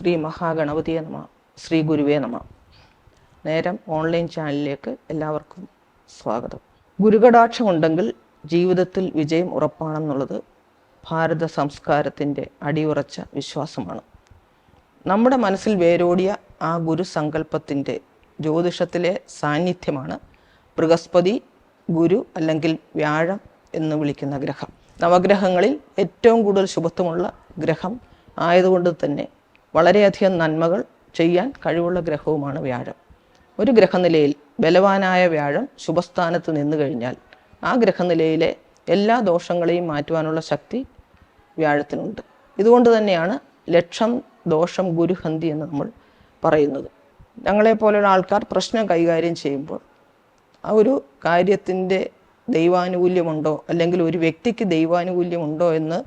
ശ്രീ മഹാഗണപതിയെ നമ ശ്രീ ഗുരുവേ നമ. നേരം ഓൺലൈൻ ചാനലിലേക്ക് എല്ലാവർക്കും സ്വാഗതം. ഗുരുകടാക്ഷം ഉണ്ടെങ്കിൽ ജീവിതത്തിൽ വിജയം ഉറപ്പാണെന്നുള്ളത് ഭാരത സംസ്കാരത്തിന്റെ അടിയുറച്ച വിശ്വാസമാണ്. നമ്മുടെ മനസ്സിൽ വേരോടിയ ആ ഗുരുസങ്കല്പത്തിന്റെ ജ്യോതിഷത്തിലെ സാന്നിധ്യമാണ് ബൃഹസ്പതി ഗുരു അല്ലെങ്കിൽ വ്യാഴം എന്ന് വിളിക്കുന്ന ഗ്രഹം. നവഗ്രഹങ്ങളിൽ ഏറ്റവും കൂടുതൽ ശുഭത്വമുള്ള ഗ്രഹം ആയതുകൊണ്ട് തന്നെ വളരെയധികം നന്മകൾ ചെയ്യാൻ കഴിവുള്ള ഗ്രഹവുമാണ് വ്യാഴം. ഒരു ഗ്രഹനിലയിൽ ബലവാനായ വ്യാഴം ശുഭസ്ഥാനത്ത് നിന്നു കഴിഞ്ഞാൽ ആ ഗ്രഹനിലയിലെ എല്ലാ ദോഷങ്ങളെയും മാറ്റുവാനുള്ള ശക്തി വ്യാഴത്തിനുണ്ട്. ഇതുകൊണ്ട് തന്നെയാണ് ലക്ഷം ദോഷം ഗുരുഹന്തി എന്ന് നമ്മൾ പറയുന്നത്. ഞങ്ങളെപ്പോലുള്ള ആൾക്കാർ പ്രശ്നം കൈകാര്യം ചെയ്യുമ്പോൾ ആ ഒരു കാര്യത്തിന്റെ ദൈവാനുകൂല്യമുണ്ടോ അല്ലെങ്കിൽ ഒരു വ്യക്തിക്ക് ദൈവാനുകൂല്യമുണ്ടോ എന്ന്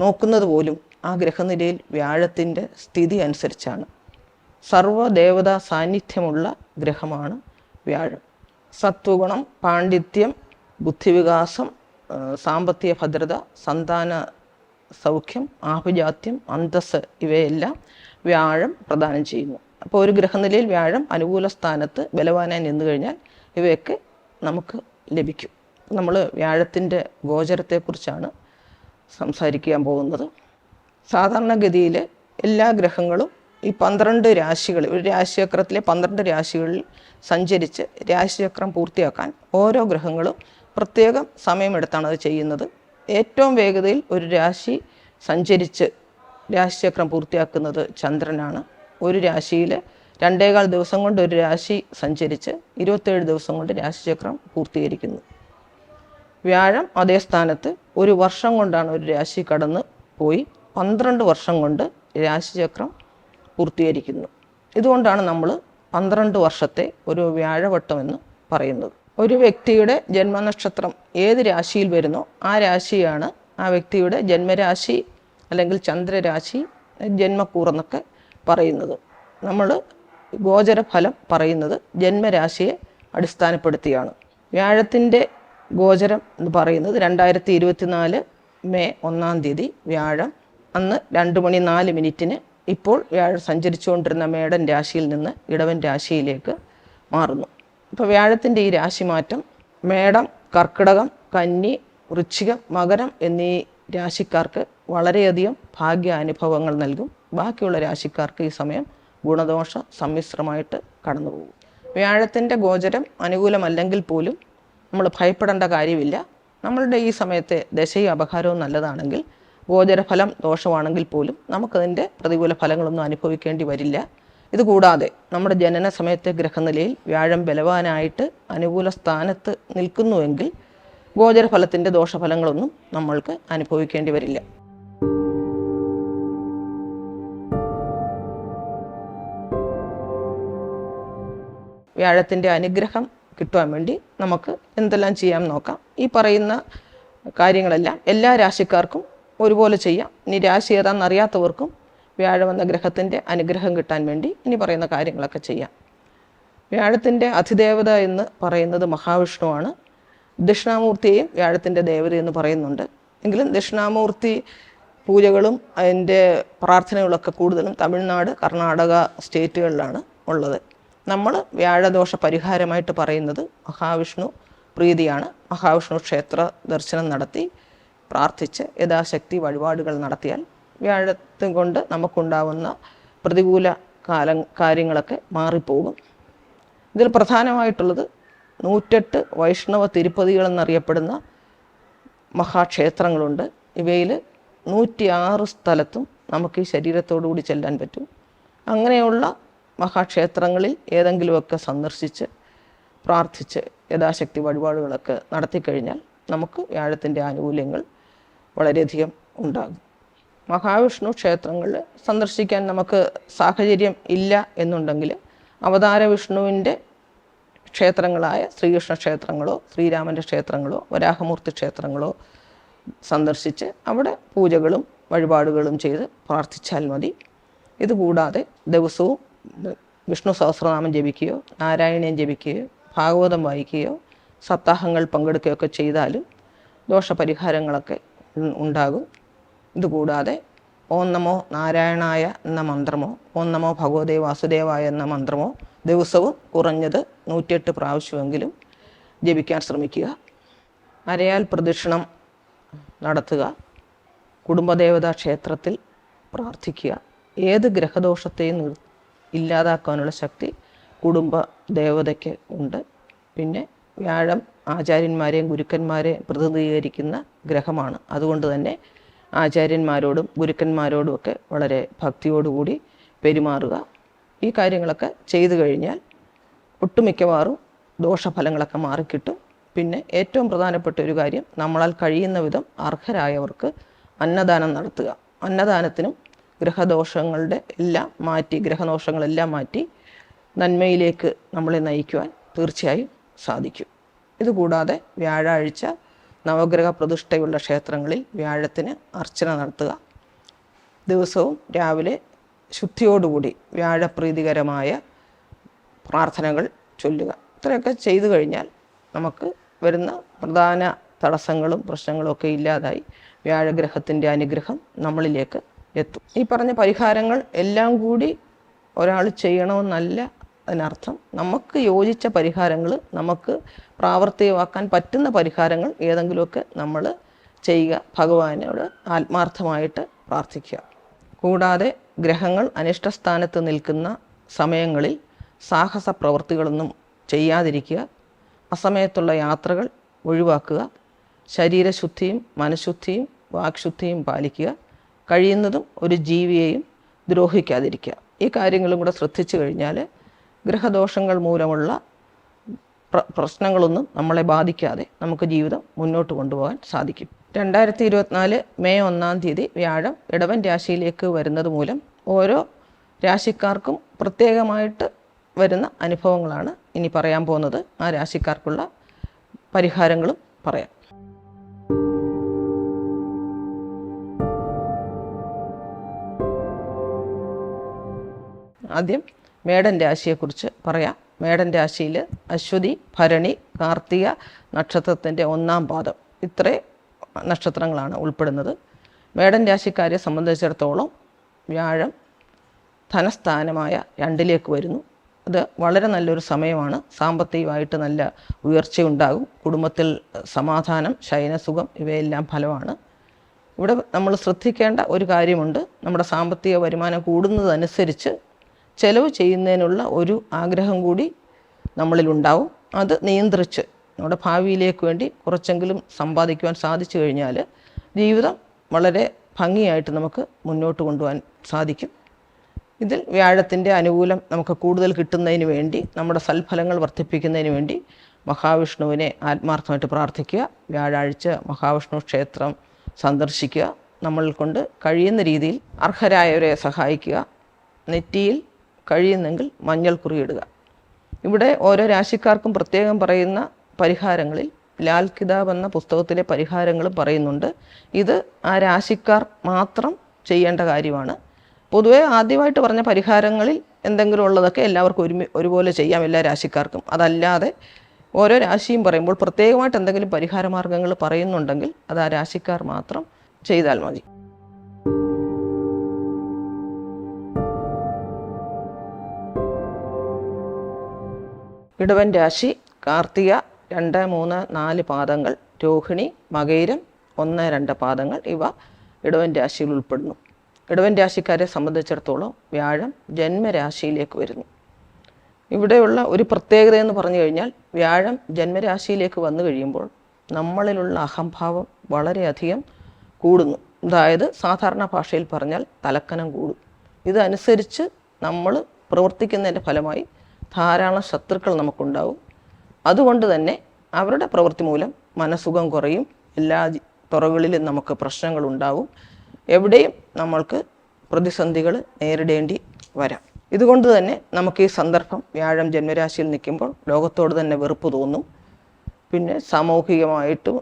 നോക്കുന്നത് പോലും ആ ഗ്രഹനിലയിൽ വ്യാഴത്തിന്റെ സ്ഥിതി അനുസരിച്ചാണ്. സർവദേവതാ സാന്നിധ്യമുള്ള ഗ്രഹമാണ് വ്യാഴം. സത്വഗുണം പാണ്ഡിത്യം ബുദ്ധിവികാസം സാമ്പത്തിക ഭദ്രത സന്താന സൗഖ്യം ആഭിജാത്യം അന്തസ് ഇവയെല്ലാം വ്യാഴം പ്രദാനം ചെയ്യുന്നു. അപ്പോൾ ഒരു ഗ്രഹനിലയിൽ വ്യാഴം അനുകൂല സ്ഥാനത്ത് ബലവാനായി നിന്നു കഴിഞ്ഞാൽ ഇവയൊക്കെ നമുക്ക് ലഭിക്കും. നമ്മൾ വ്യാഴത്തിന്റെ ഗോചരത്തെക്കുറിച്ചാണ് സംസാരിക്കാൻ പോകുന്നത്. സാധാരണഗതിയിൽ എല്ലാ ഗ്രഹങ്ങളും ഈ പന്ത്രണ്ട് രാശികൾ ഒരു രാശിചക്രത്തിലെ പന്ത്രണ്ട് രാശികളിൽ സഞ്ചരിച്ച് രാശിചക്രം പൂർത്തിയാക്കാൻ ഓരോ ഗ്രഹങ്ങളും പ്രത്യേകം സമയമെടുത്താണ് അത് ചെയ്യുന്നത്. ഏറ്റവും വേഗതയിൽ ഒരു രാശി സഞ്ചരിച്ച് രാശിചക്രം പൂർത്തിയാക്കുന്നത് ചന്ദ്രനാണ്. ഒരു രാശിയിൽ രണ്ടേകാൽ ദിവസം കൊണ്ട് ഒരു രാശി സഞ്ചരിച്ച് ഇരുപത്തേഴ് ദിവസം കൊണ്ട് രാശിചക്രം പൂർത്തീകരിക്കുന്നു. വ്യാഴം അതേ സ്ഥാനത്ത് ഒരു വർഷം കൊണ്ടാണ് ഒരു രാശി കടന്ന് പോയി. പന്ത്രണ്ട് വർഷം കൊണ്ട് രാശിചക്രം പൂർത്തീകരിക്കുന്നു. ഇതുകൊണ്ടാണ് നമ്മൾ പന്ത്രണ്ട് വർഷത്തെ ഒരു വ്യാഴവട്ടം എന്ന് പറയുന്നത്. ഒരു വ്യക്തിയുടെ ജന്മനക്ഷത്രം ഏത് രാശിയിൽ വരുന്നോ ആ രാശിയാണ് ആ വ്യക്തിയുടെ ജന്മരാശി അല്ലെങ്കിൽ ചന്ദ്രരാശി ജന്മക്കൂറെന്നൊക്കെ പറയുന്നത്. നമ്മൾ ഗോചരഫലം പറയുന്നത് ജന്മരാശിയെ അടിസ്ഥാനപ്പെടുത്തിയാണ്. വ്യാഴത്തിന്റെ ഗോചരം എന്ന് പറയുന്നത് രണ്ടായിരത്തി ഇരുപത്തിനാല് മെയ് ഒന്നാം തീയതി വ്യാഴം അന്ന് രണ്ട് മണി നാല് മിനിറ്റിന് ഇപ്പോൾ വ്യാഴം സഞ്ചരിച്ചുകൊണ്ടിരുന്ന മേടൻ രാശിയിൽ നിന്ന് ഇടവൻ രാശിയിലേക്ക് മാറുന്നു. ഇപ്പോൾ വ്യാഴത്തിന്റെ ഈ രാശി മാറ്റം മേടം കർക്കിടകം കന്നി വൃശ്ചികം മകരം എന്നീ രാശിക്കാർക്ക് വളരെയധികം ഭാഗ്യ അനുഭവങ്ങൾ നൽകും. ബാക്കിയുള്ള രാശിക്കാർക്ക് ഈ സമയം ഗുണദോഷ സമ്മിശ്രമായിട്ട് കടന്നു പോകും. വ്യാഴത്തിന്റെ ഗോചരം അനുകൂലമല്ലെങ്കിൽ പോലും നമ്മൾ ഭയപ്പെടേണ്ട കാര്യമില്ല. നമ്മളുടെ ഈ സമയത്തെ ദശയും അപഹാരവും നല്ലതാണെങ്കിൽ ഗോചരഫലം ദോഷമാണെങ്കിൽ പോലും നമുക്കതിന്റെ പ്രതികൂല ഫലങ്ങളൊന്നും അനുഭവിക്കേണ്ടി വരില്ല. ഇതുകൂടാതെ നമ്മുടെ ജനന സമയത്തെ ഗ്രഹനിലയിൽ വ്യാഴം ബലവാനായിട്ട് അനുകൂല സ്ഥാനത്ത് നിൽക്കുന്നുവെങ്കിൽ ഗോചരഫലത്തിന്റെ ദോഷഫലങ്ങളൊന്നും നമ്മൾക്ക് അനുഭവിക്കേണ്ടി വരില്ല. വ്യാഴത്തിന്റെ അനുഗ്രഹം കിട്ടുവാൻ വേണ്ടി നമുക്ക് എന്തെല്ലാം ചെയ്യാം നോക്കാം. ഈ പറയുന്ന കാര്യങ്ങളെല്ലാം എല്ലാ രാശിക്കാർക്കും ഒരുപോലെ ചെയ്യാം. ഇനി രാശി ഏതാണെന്ന് അറിയാത്തവർക്കും വ്യാഴം എന്ന ഗ്രഹത്തിന്റെ അനുഗ്രഹം കിട്ടാൻ വേണ്ടി ഇനി പറയുന്ന കാര്യങ്ങളൊക്കെ ചെയ്യാം. വ്യാഴത്തിന്റെ അതിദേവത എന്ന് പറയുന്നത് മഹാവിഷ്ണുവാണ്. ദക്ഷിണാമൂർത്തിയെയും വ്യാഴത്തിന്റെ ദേവത എന്ന് പറയുന്നുണ്ട്. എങ്കിലും ദക്ഷിണാമൂർത്തി പൂജകളും അതിന്റെ പ്രാർത്ഥനകളൊക്കെ കൂടുതലും തമിഴ്നാട് കർണാടക സ്റ്റേറ്റുകളിലാണ് ഉള്ളത്. നമ്മൾ വ്യാഴദോഷ പരിഹാരമായിട്ട് പറയുന്നത് മഹാവിഷ്ണു പ്രീതിയാണ്. മഹാവിഷ്ണു ക്ഷേത്ര ദർശനം നടത്തി പ്രാർത്ഥിച്ച് യഥാശക്തി വഴിപാടുകൾ നടത്തിയാൽ വ്യാഴത്തും കൊണ്ട് നമുക്കുണ്ടാവുന്ന പ്രതികൂല കാല കാര്യങ്ങളൊക്കെ മാറിപ്പോകും. ഇതിൽ പ്രധാനമായിട്ടുള്ളത് നൂറ്റെട്ട് വൈഷ്ണവ തിരുപ്പതികളെന്നറിയപ്പെടുന്ന മഹാക്ഷേത്രങ്ങളുണ്ട്. ഇവയിൽ നൂറ്റിയാറ് സ്ഥലത്തും നമുക്ക് ഈ ശരീരത്തോടു കൂടി ചെല്ലാൻ പറ്റും. അങ്ങനെയുള്ള മഹാക്ഷേത്രങ്ങളിൽ ഏതെങ്കിലുമൊക്കെ സന്ദർശിച്ച് പ്രാർത്ഥിച്ച് യഥാശക്തി വഴിപാടുകളൊക്കെ നടത്തിക്കഴിഞ്ഞാൽ നമുക്ക് വ്യാഴത്തിന്റെ ആനുകൂല്യങ്ങൾ വളരെയധികം ഉണ്ടാകും. മഹാവിഷ്ണു ക്ഷേത്രങ്ങൾ സന്ദർശിക്കാൻ നമുക്ക് സാഹചര്യം ഇല്ല എന്നുണ്ടെങ്കിൽ അവതാര വിഷ്ണുവിന്റെ ക്ഷേത്രങ്ങളായ ശ്രീകൃഷ്ണ ക്ഷേത്രങ്ങളോ ശ്രീരാമന്റെ ക്ഷേത്രങ്ങളോ വരാഹമൂർത്തി ക്ഷേത്രങ്ങളോ സന്ദർശിച്ച് അവിടെ പൂജകളും വഴിപാടുകളും ചെയ്ത് പ്രാർത്ഥിച്ചാൽ മതി. ഇതുകൂടാതെ ദിവസവും വിഷ്ണു സഹസ്രനാമം ജപിക്കുകയോ നാരായണീയം ജപിക്കുകയോ ഭാഗവതം വായിക്കുകയോ സപ്താഹങ്ങൾ പങ്കെടുക്കുകയൊക്കെ ചെയ്താലും ദോഷപരിഹാരങ്ങളൊക്കെ ഉണ്ടാകും. ഇതുകൂടാതെ ഓം നമോ നാരായണായ എന്ന മന്ത്രമോ ഓം നമോ ഭഗവതേ വാസുദേവായ എന്ന മന്ത്രമോ ദിവസവും കുറഞ്ഞത് നൂറ്റിയെട്ട് പ്രാവശ്യമെങ്കിലും ജപിക്കാൻ ശ്രമിക്കുക. അരയാൽ പ്രദക്ഷിണം നടത്തുക. കുടുംബദേവതാ ക്ഷേത്രത്തിൽ പ്രാർത്ഥിക്കുക. ഏത് ഗ്രഹദോഷത്തെയും ഇല്ലാതാക്കാനുള്ള ശക്തി കുടുംബ ദേവതയ്ക്ക് ഉണ്ട്. പിന്നെ വ്യാഴം ആചാര്യന്മാരെയും ഗുരുക്കന്മാരെയും പ്രതിനിധീകരിക്കുന്ന ഗ്രഹമാണ്. അതുകൊണ്ട് തന്നെ ആചാര്യന്മാരോടും ഗുരുക്കന്മാരോടും ഒക്കെ വളരെ ഭക്തിയോടുകൂടി പെരുമാറുക. ഈ കാര്യങ്ങളൊക്കെ ചെയ്തു കഴിഞ്ഞാൽ ഒട്ടുമിക്കവാറും ദോഷഫലങ്ങളൊക്കെ മാറിക്കിട്ടും. പിന്നെ ഏറ്റവും പ്രധാനപ്പെട്ട ഒരു കാര്യം നമ്മളാൽ കഴിയുന്ന വിധം അർഹരായവർക്ക് അന്നദാനം നടത്തുക. അന്നദാനത്തിനും ഗ്രഹദോഷങ്ങളുടെ എല്ലാം മാറ്റി ഗ്രഹദോഷങ്ങളെല്ലാം മാറ്റി നന്മയിലേക്ക് നമ്മളെ നയിക്കുവാൻ തീർച്ചയായും സാധിക്കും. ഇതുകൂടാതെ വ്യാഴാഴ്ച നവഗ്രഹ പ്രതിഷ്ഠയുള്ള ക്ഷേത്രങ്ങളിൽ വ്യാഴത്തിന് അർച്ചന നടത്തുക. ദിവസവും രാവിലെ ശുദ്ധിയോടുകൂടി വ്യാഴപ്രീതികരമായ പ്രാർത്ഥനകൾ ചൊല്ലുക. ഇത്രയൊക്കെ ചെയ്തു കഴിഞ്ഞാൽ നമുക്ക് വരുന്ന പ്രധാന തടസ്സങ്ങളും പ്രശ്നങ്ങളും ഒക്കെ ഇല്ലാതായി വ്യാഴഗ്രഹത്തിന്റെ അനുഗ്രഹം നമ്മളിലേക്ക് എത്തും. ഈ പറഞ്ഞ പരിഹാരങ്ങൾ എല്ലാം കൂടി ഒരാൾ ചെയ്യണമെന്നല്ല അതിനർത്ഥം നമുക്ക് യോജിച്ച പരിഹാരങ്ങൾ നമുക്ക് പ്രാവർത്തികമാക്കാൻ പറ്റുന്ന പരിഹാരങ്ങൾ ഏതെങ്കിലുമൊക്കെ നമ്മൾ ചെയ്യുക ഭഗവാനോട് ആത്മാർത്ഥമായിട്ട് പ്രാർത്ഥിക്കുക. കൂടാതെ ഗ്രഹങ്ങൾ അനിഷ്ടസ്ഥാനത്ത് നിൽക്കുന്ന സമയങ്ങളിൽ സാഹസ പ്രവൃത്തികളൊന്നും ചെയ്യാതിരിക്കുക അസമയത്തുള്ള യാത്രകൾ ഒഴിവാക്കുക ശരീരശുദ്ധിയും മനഃശുദ്ധിയും വാക്ശുദ്ധിയും പാലിക്കുക കഴിയുന്നതും ഒരു ജീവിയെയും ദ്രോഹിക്കാതിരിക്കുക. ഈ കാര്യങ്ങളും കൂടെ ശ്രദ്ധിച്ചു കഴിഞ്ഞാൽ ഗ്രഹദോഷങ്ങൾ മൂലമുള്ള പ്ര- പ്രശ്നങ്ങളൊന്നും നമ്മളെ ബാധിക്കാതെ നമുക്ക് ജീവിതം മുന്നോട്ട് കൊണ്ടുപോകാൻ സാധിക്കും. രണ്ടായിരത്തി ഇരുപത്തിനാല് മെയ് ഒന്നാം തീയതി വ്യാഴം ഇടവൻ രാശിയിലേക്ക് വരുന്നത് മൂലം ഓരോ രാശിക്കാർക്കും പ്രത്യേകമായിട്ട് വരുന്ന അനുഭവങ്ങളാണ് ഇനി പറയാൻ പോകുന്നത്. ആ രാശിക്കാർക്കുള്ള പരിഹാരങ്ങളും പറയാം. ആദ്യം മേടൻ രാശിയെക്കുറിച്ച് പറയാം. മേടൻ രാശിയിൽ അശ്വതി ഭരണി കാർത്തിക നക്ഷത്രത്തിന്റെ ഒന്നാം പാദം. ഇത്രേ നക്ഷത്രങ്ങളാണ് ഉൾപ്പെടുന്നത്. മേടൻ രാശിക്കാരെ സംബന്ധിച്ചിടത്തോളം വ്യാഴം ധനസ്ഥാനമായ രണ്ടിലേക്ക് വരുന്നു. അത് വളരെ നല്ലൊരു സമയമാണ്. സാമ്പത്തികമായിട്ട് നല്ല ഉയർച്ചയുണ്ടാകും. കുടുംബത്തിൽ സമാധാനം ശയനസുഖം ഇവയെല്ലാം ഫലമാണ്. ഇവിടെ നമ്മൾ ശ്രദ്ധിക്കേണ്ട ഒരു കാര്യമുണ്ട്. നമ്മുടെ സാമ്പത്തിക വരുമാനം കൂടുന്നതനുസരിച്ച് ചെലവ് ചെയ്യുന്നതിനുള്ള ഒരു ആഗ്രഹം കൂടി നമ്മളിലുണ്ടാവും. അത് നിയന്ത്രിച്ച് നമ്മുടെ ഭാവിയിലേക്ക് വേണ്ടി കുറച്ചെങ്കിലും സമ്പാദിക്കുവാൻ സാധിച്ചു കഴിഞ്ഞാൽ ജീവിതം വളരെ ഭംഗിയായിട്ട് നമുക്ക് മുന്നോട്ട് കൊണ്ടുപോകാൻ സാധിക്കും. ഇതിൽ വ്യാഴത്തിന്റെ അനുകൂലം നമുക്ക് കൂടുതൽ കിട്ടുന്നതിന് വേണ്ടി നമ്മുടെ സൽഫലങ്ങൾ വർദ്ധിപ്പിക്കുന്നതിന് വേണ്ടി മഹാവിഷ്ണുവിനെ ആത്മാർത്ഥമായിട്ട് പ്രാർത്ഥിക്കുക. വ്യാഴാഴ്ച മഹാവിഷ്ണു ക്ഷേത്രം സന്ദർശിക്കുക. നമ്മൾ കൊണ്ട് കഴിയുന്ന രീതിയിൽ അർഹരായവരെ സഹായിക്കുക. നെറ്റിയിൽ കഴിയുന്നെങ്കിൽ മഞ്ഞൾ കുറിയിടുക ഇവിടെ ഓരോ രാശിക്കാർക്കും പ്രത്യേകം പറയുന്ന പരിഹാരങ്ങളിൽ ലാൽ കിതാബ് എന്ന പുസ്തകത്തിലെ പരിഹാരങ്ങൾ പറയുന്നുണ്ട്. ഇത് ആ രാശിക്കാർ മാത്രം ചെയ്യേണ്ട കാര്യമാണ്. പൊതുവേ ആദ്യമായിട്ട് പറഞ്ഞ പരിഹാരങ്ങളിൽ എന്തെങ്കിലും ഉള്ളതൊക്കെ എല്ലാവർക്കും ഒരുമി ഒരുപോലെ ചെയ്യാം എല്ലാ രാശിക്കാർക്കും. അതല്ലാതെ ഓരോ രാശിയും പറയുമ്പോൾ പ്രത്യേകമായിട്ട് എന്തെങ്കിലും പരിഹാര മാർഗങ്ങൾ പറയുന്നുണ്ടെങ്കിൽ അത് ആ രാശിക്കാർ മാത്രം ചെയ്താൽ മതി. ഇടവൻ രാശി കാർത്തിക രണ്ട് മൂന്ന് നാല് പാദങ്ങൾ രോഹിണി മകയിരം ഒന്ന് രണ്ട് പാദങ്ങൾ ഇവ ഇടവൻ രാശിയിൽ ഉൾപ്പെടുന്നു. ഇടവൻ രാശിക്കാരെ സംബന്ധിച്ചിടത്തോളം വ്യാഴം ജന്മരാശിയിലേക്ക് വരുന്നു. ഇവിടെയുള്ള ഒരു പ്രത്യേകത എന്ന് പറഞ്ഞു കഴിഞ്ഞാൽ വ്യാഴം ജന്മരാശിയിലേക്ക് വന്നു കഴിയുമ്പോൾ നമ്മളിലുള്ള അഹംഭാവം വളരെയധികം കൂടുന്നു. അതായത് സാധാരണ ഭാഷയിൽ പറഞ്ഞാൽ തലക്കനം കൂടും. ഇതനുസരിച്ച് നമ്മൾ പ്രവർത്തിക്കുന്നതിന്റെ ഫലമായി ധാരാളം ശത്രുക്കൾ നമുക്കുണ്ടാവും. അതുകൊണ്ട് തന്നെ അവരുടെ പ്രവൃത്തി മൂലം മനസുഖം കുറയും. എല്ലാ തുറകളിലും നമുക്ക് പ്രശ്നങ്ങൾ ഉണ്ടാവും എവിടെയും നമ്മൾക്ക് പ്രതിസന്ധികൾ നേരിടേണ്ടി വരാം. ഇതുകൊണ്ട് തന്നെ നമുക്ക് ഈ സന്ദർഭം വ്യാഴം ജന്മരാശിയിൽ നിൽക്കുമ്പോൾ ലോകത്തോട് തന്നെ വെറുപ്പ് തോന്നും. പിന്നെ സാമൂഹികമായിട്ടും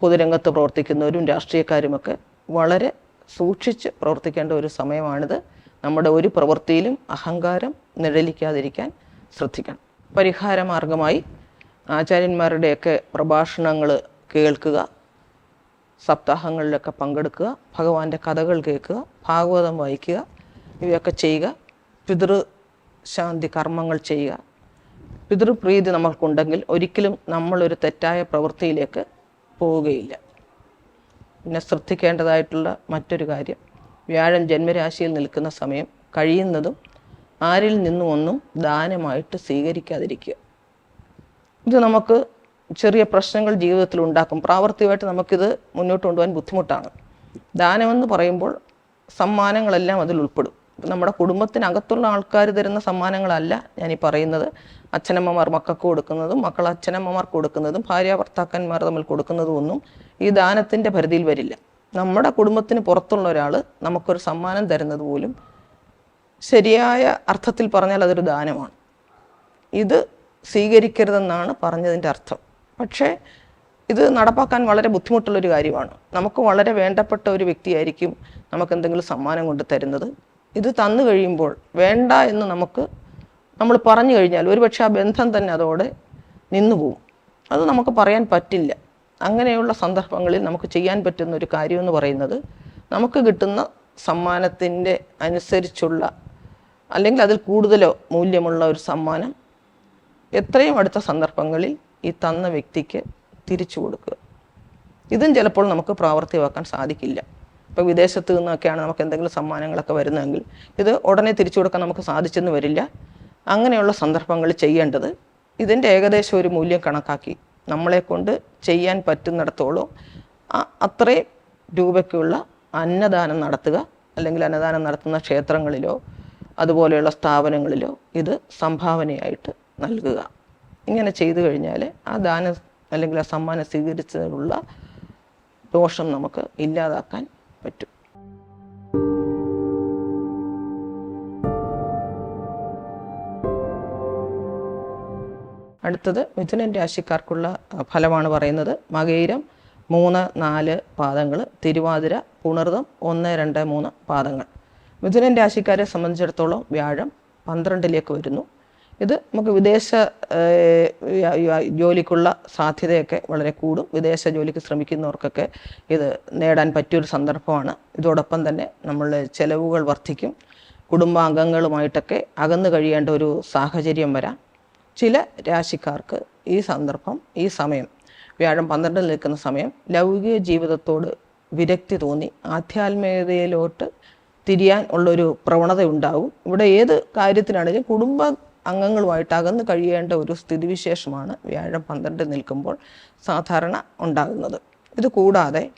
പൊതുരംഗത്ത് പ്രവർത്തിക്കുന്നവരും രാഷ്ട്രീയക്കാരുമൊക്കെ വളരെ സൂക്ഷിച്ച് പ്രവർത്തിക്കേണ്ട ഒരു സമയമാണിത്. നമ്മുടെ ഒരു പ്രവൃത്തിയിലും അഹങ്കാരം നിഴലിക്കാതിരിക്കാൻ ശ്രദ്ധിക്കണം പരിഹാര മാർഗമായി ആചാര്യന്മാരുടെയൊക്കെ പ്രഭാഷണങ്ങൾ കേൾക്കുക സപ്താഹങ്ങളിലൊക്കെ പങ്കെടുക്കുക ഭഗവാന്റെ കഥകൾ കേൾക്കുക ഭാഗവതം വായിക്കുക ഇവയൊക്കെ ചെയ്യുക പിതൃശാന്തി കർമ്മങ്ങൾ ചെയ്യുക. പിതൃപ്രീതി നമ്മൾക്കുണ്ടെങ്കിൽ ഒരിക്കലും നമ്മളൊരു തെറ്റായ പ്രവൃത്തിയിലേക്ക് പോവുകയില്ല. പിന്നെ ശ്രദ്ധിക്കേണ്ടതായിട്ടുള്ള മറ്റൊരു കാര്യം വ്യാഴം ജന്മരാശിയിൽ നിൽക്കുന്ന സമയം കഴിയുന്നതും ആരിൽ നിന്നും ഒന്നും ദാനമായിട്ട് സ്വീകരിക്കാതിരിക്കുക. ഇത് നമുക്ക് ചെറിയ പ്രശ്നങ്ങൾ ജീവിതത്തിൽ ഉണ്ടാക്കും. പ്രാവർത്തികമായിട്ട് നമുക്കിത് മുന്നോട്ട് കൊണ്ടുപോകാൻ ബുദ്ധിമുട്ടാണ്. ദാനമെന്ന് പറയുമ്പോൾ സമ്മാനങ്ങളെല്ലാം അതിൽ ഉൾപ്പെടും. നമ്മുടെ കുടുംബത്തിനകത്തുള്ള ആൾക്കാർ തരുന്ന സമ്മാനങ്ങളല്ല ഞാൻ ഈ പറയുന്നത്. അച്ഛനമ്മമാർ മക്കൾക്ക് കൊടുക്കുന്നതും മക്കൾ അച്ഛനമ്മമാർക്ക് കൊടുക്കുന്നതും ഭാര്യ ഭർത്താക്കന്മാർ തമ്മിൽ കൊടുക്കുന്നതും ഒന്നും ഈ ദാനത്തിന്റെ പരിധിയിൽ വരില്ല. നമ്മുടെ കുടുംബത്തിന് പുറത്തുള്ള ഒരാൾ നമുക്കൊരു സമ്മാനം തരുന്നത് പോലും ശരിയായ അർത്ഥത്തിൽ പറഞ്ഞാൽ അതൊരു ദാനമാണ്. ഇത് സ്വീകരിക്കരുതെന്നാണ് പറഞ്ഞതിന്റെ അർത്ഥം. പക്ഷേ ഇത് നടപ്പാക്കാൻ വളരെ ബുദ്ധിമുട്ടുള്ളൊരു കാര്യമാണ്. നമുക്ക് വളരെ വേണ്ടപ്പെട്ട ഒരു വ്യക്തിയായിരിക്കും നമുക്ക് എന്തെങ്കിലും സമ്മാനം കൊണ്ട് തരുന്നത്. ഇത് തന്നു കഴിയുമ്പോൾ വേണ്ട എന്ന് നമുക്ക് നമ്മൾ പറഞ്ഞു കഴിഞ്ഞാൽ ഒരുപക്ഷെ ആ ബന്ധം തന്നെ അതോടെ നിന്നുപോകും അത് നമുക്ക് പറയാൻ പറ്റില്ല. അങ്ങനെയുള്ള സന്ദർഭങ്ങളിൽ നമുക്ക് ചെയ്യാൻ പറ്റുന്ന ഒരു കാര്യമെന്ന് പറയുന്നത് നമുക്ക് കിട്ടുന്ന സമ്മാനത്തിന്റെ അനുസരിച്ചുള്ള അല്ലെങ്കിൽ അതിൽ കൂടുതലോ മൂല്യമുള്ള ഒരു സമ്മാനം എത്രയും അടുത്ത സന്ദർഭങ്ങളിൽ ഈ തന്ന വ്യക്തിക്ക് തിരിച്ചു കൊടുക്കുക. ഇതും ചിലപ്പോൾ നമുക്ക് പ്രാവർത്തികമാക്കാൻ സാധിക്കില്ല. ഇപ്പോൾ വിദേശത്ത് നിന്നൊക്കെയാണ് നമുക്ക് എന്തെങ്കിലും സമ്മാനങ്ങളൊക്കെ വരുന്നതെങ്കിൽ ഇത് ഉടനെ തിരിച്ചു കൊടുക്കാൻ നമുക്ക് സാധിച്ചെന്ന് വരില്ല. അങ്ങനെയുള്ള സന്ദർഭങ്ങൾ ചെയ്യേണ്ടത് ഇതിന്റെ ഏകദേശം ഒരു മൂല്യം കണക്കാക്കി നമ്മളെ കൊണ്ട് ചെയ്യാൻ പറ്റുന്നിടത്തോളം അത്രയും രൂപയ്ക്കുള്ള അന്നദാനം നടത്തുക. അല്ലെങ്കിൽ അന്നദാനം നടത്തുന്ന ക്ഷേത്രങ്ങളിലോ അതുപോലെയുള്ള സ്ഥാപനങ്ങളിലോ ഇത് സംഭാവനയായിട്ട് നൽകുക. ഇങ്ങനെ ചെയ്തു കഴിഞ്ഞാൽ ആ ദാനം അല്ലെങ്കിൽ ആ സമ്മാനം സ്വീകരിച്ചതിനുള്ള ദോഷം നമുക്ക് ഇല്ലാതാക്കാൻ പറ്റും. അടുത്തത് മിഥുനൻ രാശിക്കാർക്കുള്ള ഫലമാണ് പറയുന്നത്. മകയിരം മൂന്ന് നാല് പാദങ്ങൾ തിരുവാതിര പുണർതം ഒന്ന് രണ്ട് മൂന്ന് പാദങ്ങൾ. മിഥുനൻ രാശിക്കാരെ സംബന്ധിച്ചിടത്തോളം വ്യാഴം പന്ത്രണ്ടിലേക്ക് വരുന്നു. ഇത് നമുക്ക് വിദേശ ജോലിക്കുള്ള സാധ്യതയൊക്കെ വളരെ കൂടും. വിദേശ ജോലിക്ക് ശ്രമിക്കുന്നവർക്കൊക്കെ ഇത് നേടാൻ പറ്റിയൊരു സന്ദർഭമാണ്. ഇതോടൊപ്പം തന്നെ നമ്മളുടെ ചെലവുകൾ വർദ്ധിക്കും. കുടുംബാംഗങ്ങളുമായിട്ടൊക്കെ അകന്നു കഴിയേണ്ട ഒരു സാഹചര്യം വരാം. ചില രാശിക്കാർക്ക് ഈ സന്ദർഭം ഈ സമയം വ്യാഴം പന്ത്രണ്ടിൽ നിൽക്കുന്ന സമയം ലൗകിക ജീവിതത്തോട് വിരക്തി തോന്നി. ആധ്യാത്മികതയിലോട്ട് തിരിയാൻ ഉള്ളൊരു പ്രവണത ഉണ്ടാവും ഇവിടെ ഏത് കാര്യത്തിനാണെങ്കിലും കുടുംബ അംഗങ്ങളുമായിട്ട് അകന്ന് കഴിയേണ്ട ഒരു സ്ഥിതിവിശേഷമാണ് വ്യാഴം പന്ത്രണ്ട് നിൽക്കുമ്പോൾ സാധാരണ ഉണ്ടാകുന്നത്. ഇത് കൂടാതെ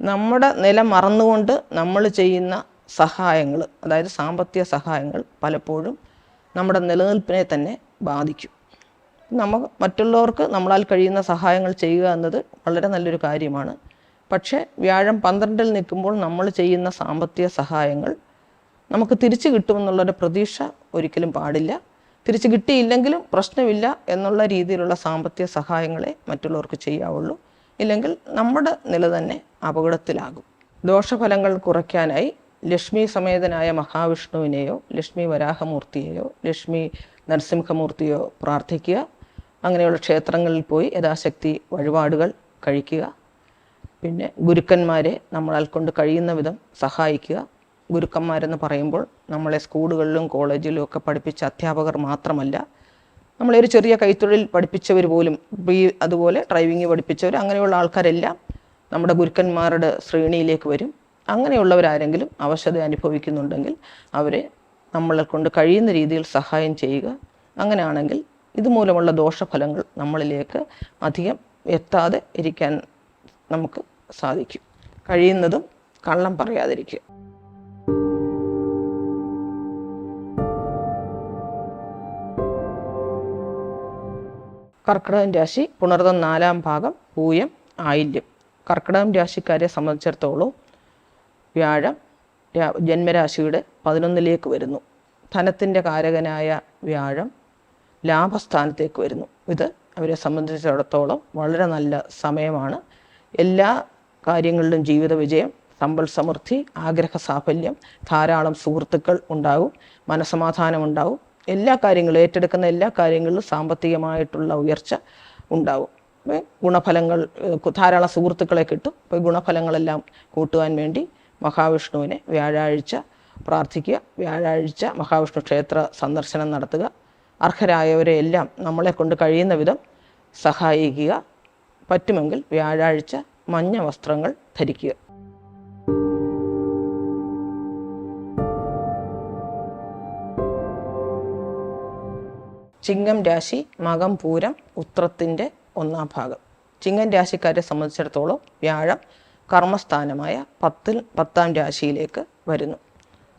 നമ്മുടെ നില മറന്നുകൊണ്ട് നമ്മൾ ചെയ്യുന്ന സഹായങ്ങൾ അതായത് സാമ്പത്തിക സഹായങ്ങൾ പലപ്പോഴും നമ്മുടെ നിലനിൽപ്പിനെ തന്നെ ബാധിക്കും. നമ്മൾ മറ്റുള്ളവർക്ക് നമ്മളാൽ കഴിയുന്ന സഹായങ്ങൾ ചെയ്യുക എന്നത് വളരെ നല്ലൊരു കാര്യമാണ്. പക്ഷേ വ്യാഴം പന്ത്രണ്ടിൽ നിൽക്കുമ്പോൾ നമ്മൾ ചെയ്യുന്ന സാമ്പത്തിക സഹായങ്ങൾ നമുക്ക് തിരിച്ചു കിട്ടുമെന്നുള്ളൊരു പ്രതീക്ഷ ഒരിക്കലും പാടില്ല. തിരിച്ചു കിട്ടിയില്ലെങ്കിലും പ്രശ്നമില്ല എന്നുള്ള രീതിയിലുള്ള സാമ്പത്തിക സഹായങ്ങളെ മറ്റുള്ളവർക്ക് ചെയ്യാവുള്ളൂ. ഇല്ലെങ്കിൽ നമ്മുടെ നില തന്നെ അപകടത്തിലാകും. ദോഷഫലങ്ങൾ കുറയ്ക്കാനായി ലക്ഷ്മി സമേതനായ മഹാവിഷ്ണുവിനെയോ ലക്ഷ്മി വരാഹമൂർത്തിയെയോ ലക്ഷ്മി നരസിംഹമൂർത്തിയോ പ്രാർത്ഥിക്കുക. അങ്ങനെയുള്ള ക്ഷേത്രങ്ങളിൽ പോയി യഥാശക്തി വഴിപാടുകൾ കഴിക്കുക. പിന്നെ ഗുരുക്കന്മാരെ നമ്മളാൽ കൊണ്ട് കഴിയുന്ന വിധം സഹായിക്കുക. ഗുരുക്കന്മാരെന്ന് പറയുമ്പോൾ നമ്മളെ സ്കൂളുകളിലും കോളേജിലും ഒക്കെ പഠിപ്പിച്ച അധ്യാപകർ മാത്രമല്ല നമ്മളെ ഒരു ചെറിയ കൈത്തൊഴിൽ പഠിപ്പിച്ചവർ പോലും ഈ അതുപോലെ ഡ്രൈവിംഗ് പഠിപ്പിച്ചവർ അങ്ങനെയുള്ള ആൾക്കാരെല്ലാം നമ്മുടെ ഗുരുക്കന്മാരുടെ ശ്രേണിയിലേക്ക് വരും. അങ്ങനെയുള്ളവരാരെങ്കിലും അവശത അനുഭവിക്കുന്നുണ്ടെങ്കിൽ അവരെ നമ്മളെ കൊണ്ട് കഴിയുന്ന രീതിയിൽ സഹായം ചെയ്യുക. അങ്ങനെയാണെങ്കിൽ ഇതുമൂലമുള്ള ദോഷഫലങ്ങൾ നമ്മളിലേക്ക് അധികം എത്താതെ ഇരിക്കാൻ നമുക്ക് സാധിക്കും. കഴിയുന്നതും കള്ളം പറയാതിരിക്കുക. കർക്കിടകം രാശി പുണർതം നാലാം ഭാഗം പൂയം ആയില്യം. കർക്കിടകം രാശിക്കാരെ സംബന്ധിച്ചിടത്തോളം വ്യാഴം ജന്മരാശിയുടെ പതിനൊന്നിലേക്ക് വരുന്നു. ധനത്തിന്റെ കാരകനായ വ്യാഴം ലാഭസ്ഥാനത്തേക്ക് വരുന്നു. ഇത് അവരെ സംബന്ധിച്ചിടത്തോളം വളരെ നല്ല സമയമാണ്. എല്ലാ കാര്യങ്ങളിലും ജീവിത വിജയം സമ്പൽ സമൃദ്ധി ആഗ്രഹ സാഫല്യം ധാരാളം സുഹൃത്തുക്കൾ ഉണ്ടാകും മനസമാധാനം ഉണ്ടാവും എല്ലാ കാര്യങ്ങളും ഏറ്റെടുക്കുന്ന എല്ലാ കാര്യങ്ങളിലും സാമ്പത്തികമായിട്ടുള്ള ഉയർച്ച ഉണ്ടാവും ഗുണഫലങ്ങൾ ധാരാളം സുഹൃത്തുക്കളെ കിട്ടും. അപ്പോൾ ഗുണഫലങ്ങളെല്ലാം കൂട്ടുവാൻ വേണ്ടി മഹാവിഷ്ണുവിനെ വ്യാഴാഴ്ച പ്രാർത്ഥിക്കുക. വ്യാഴാഴ്ച മഹാവിഷ്ണു ക്ഷേത്ര സന്ദർശനം നടത്തുക. അർഹരായവരെ എല്ലാം നമ്മളെ കൊണ്ട് കഴിയുന്ന വിധം സഹായിക്കുക. പറ്റുമെങ്കിൽ വ്യാഴാഴ്ച മഞ്ഞ വസ്ത്രങ്ങൾ ധരിക്കുക. ചിങ്ങം രാശി മകം പൂരം ഉത്രത്തിന്റെ ഒന്നാം ഭാഗം. ചിങ്ങം രാശിക്കാരെ സംബന്ധിച്ചിടത്തോളം വ്യാഴം കർമ്മസ്ഥാനമായ പത്തിൽ പത്താം രാശിയിലേക്ക് വരുന്നു.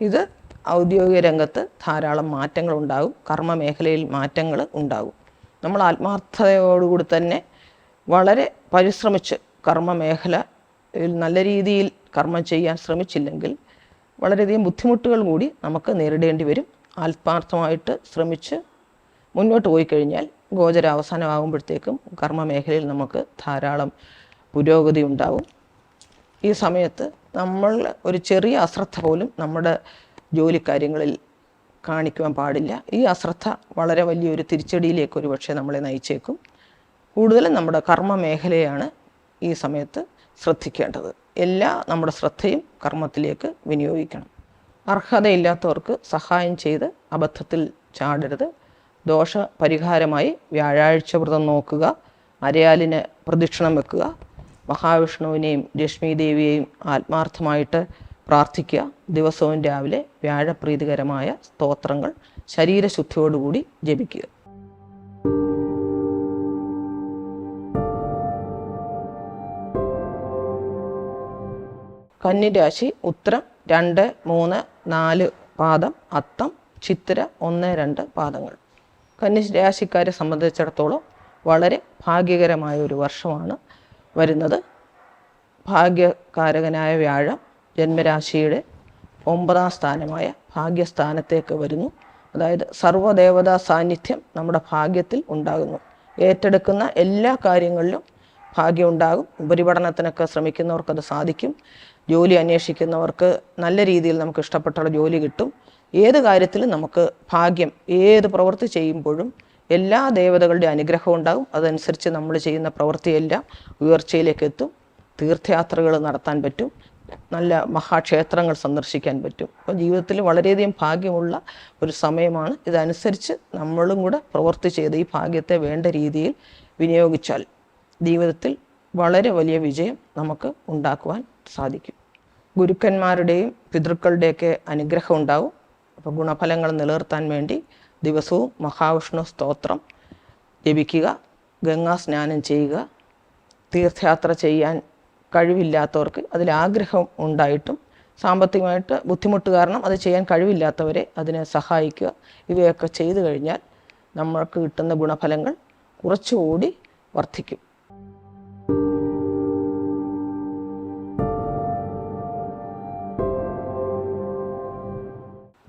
ഇത് ഔദ്യോഗിക രംഗത്ത് ധാരാളം മാറ്റങ്ങൾ ഉണ്ടാകും കർമ്മ മേഖലയിൽ മാറ്റങ്ങൾ ഉണ്ടാകും. നമ്മൾ ആത്മാർത്ഥതയോടുകൂടി തന്നെ വളരെ പരിശ്രമിച്ച് കർമ്മ നല്ല രീതിയിൽ കർമ്മം ചെയ്യാൻ ശ്രമിച്ചില്ലെങ്കിൽ വളരെയധികം ബുദ്ധിമുട്ടുകൾ കൂടി നമുക്ക് നേരിടേണ്ടി വരും. ആത്മാർത്ഥമായിട്ട് ശ്രമിച്ച് മുന്നോട്ട് പോയി കഴിഞ്ഞാൽ ഗോചര അവസാനമാകുമ്പോഴത്തേക്കും കർമ്മ മേഖലയിൽ നമുക്ക് ധാരാളം പുരോഗതി ഉണ്ടാവും. ഈ സമയത്ത് നമ്മൾ ഒരു ചെറിയ അശ്രദ്ധ പോലും നമ്മുടെ ജോലിക്കാര്യങ്ങളിൽ കാണിക്കുവാൻ പാടില്ല. ഈ അശ്രദ്ധ വളരെ വലിയൊരു തിരിച്ചടിയിലേക്ക് ഒരു പക്ഷേ നമ്മളെ നയിച്ചേക്കും. കൂടുതലും നമ്മുടെ കർമ്മ മേഖലയാണ് ഈ സമയത്ത് ശ്രദ്ധിക്കേണ്ടത്. എല്ലാ നമ്മുടെ ശ്രദ്ധയും കർമ്മത്തിലേക്ക് വിനിയോഗിക്കണം. അർഹതയില്ലാത്തവർക്ക് സഹായം ചെയ്ത് അബദ്ധത്തിൽ ചാടരുത്. ദോഷ പരിഹാരമായി വ്യാഴാഴ്ച വ്രതം നോക്കുക. അരയാലിന് പ്രദക്ഷിണം വെക്കുക. മഹാവിഷ്ണുവിനെയും ലക്ഷ്മി ദേവിയെയും ആത്മാർത്ഥമായിട്ട് പ്രാർത്ഥിക്കുക. ദിവസവും രാവിലെ വ്യാഴപ്രീതികരമായ സ്തോത്രങ്ങൾ ശരീരശുദ്ധിയോടുകൂടി ജപിക്കുക. കന്നിരാശി ഉത്തരം രണ്ട് മൂന്ന് നാല് പാദം അത്തം ചിത്തിര ഒന്ന് രണ്ട് പാദങ്ങൾ. കന്നിരാശിക്കാരെ സംബന്ധിച്ചിടത്തോളം വളരെ ഭാഗ്യകരമായ ഒരു വർഷമാണ് വരുന്നത്. ഭാഗ്യകാരകനായ വ്യാഴം ജന്മരാശിയുടെ ഒമ്പതാം സ്ഥാനമായ ഭാഗ്യസ്ഥാനത്തേക്ക് വരുന്നു. അതായത് സർവദേവതാ സാന്നിധ്യം നമ്മുടെ ഭാഗ്യത്തിൽ ഉണ്ടാകുന്നു. ഏറ്റെടുക്കുന്ന എല്ലാ കാര്യങ്ങളിലും ഭാഗ്യം ഉണ്ടാകും. ഉപരിപഠനത്തിനൊക്കെ ശ്രമിക്കുന്നവർക്കത് സാധിക്കും. ജോലി അന്വേഷിക്കുന്നവർക്ക് നല്ല രീതിയിൽ നമുക്ക് ഇഷ്ടപ്പെട്ടുള്ള ജോലി കിട്ടും. ഏത് കാര്യത്തിലും നമുക്ക് ഭാഗ്യം ഏത് പ്രവൃത്തി ചെയ്യുമ്പോഴും എല്ലാ ദേവതകളുടെ അനുഗ്രഹം ഉണ്ടാകും. അതനുസരിച്ച് നമ്മൾ ചെയ്യുന്ന പ്രവൃത്തിയെല്ലാം ഉയർച്ചയിലേക്ക് എത്തും. തീർത്ഥയാത്രകൾ നടത്താൻ പറ്റും. നല്ല മഹാക്ഷേത്രങ്ങൾ സന്ദർശിക്കാൻ പറ്റും. അപ്പോൾ ജീവിതത്തിൽ വളരെയധികം ഭാഗ്യമുള്ള ഒരു സമയമാണ്. ഇതനുസരിച്ച് നമ്മളും കൂടെ പ്രവൃത്തി ചെയ്ത് ഈ ഭാഗ്യത്തെ വേണ്ട രീതിയിൽ വിനിയോഗിച്ചാൽ ജീവിതത്തിൽ വളരെ വലിയ വിജയം നമുക്ക് ഉണ്ടാക്കുവാൻ സാധിക്കും. ഗുരുക്കന്മാരുടെയും പിതൃക്കളുടെയൊക്കെ അനുഗ്രഹം ഉണ്ടാവും. അപ്പോൾ ഗുണഫലങ്ങൾ നിലനിർത്താൻ വേണ്ടി ദിവസവും മഹാവിഷ്ണു സ്തോത്രം ജപിക്കുക ഗംഗാ സ്നാനം ചെയ്യുക തീർത്ഥയാത്ര ചെയ്യാൻ കഴിവില്ലാത്തവർക്ക് അതിൽ ആഗ്രഹം ഉണ്ടായിട്ടും സാമ്പത്തികമായിട്ട് ബുദ്ധിമുട്ട് കാരണം അത് ചെയ്യാൻ കഴിവില്ലാത്തവരെ അതിനെ സഹായിക്കുക. ഇവയൊക്കെ ചെയ്തു കഴിഞ്ഞാൽ നമ്മൾക്ക് കിട്ടുന്ന ഗുണഫലങ്ങൾ കുറച്ചുകൂടി വർദ്ധിക്കും.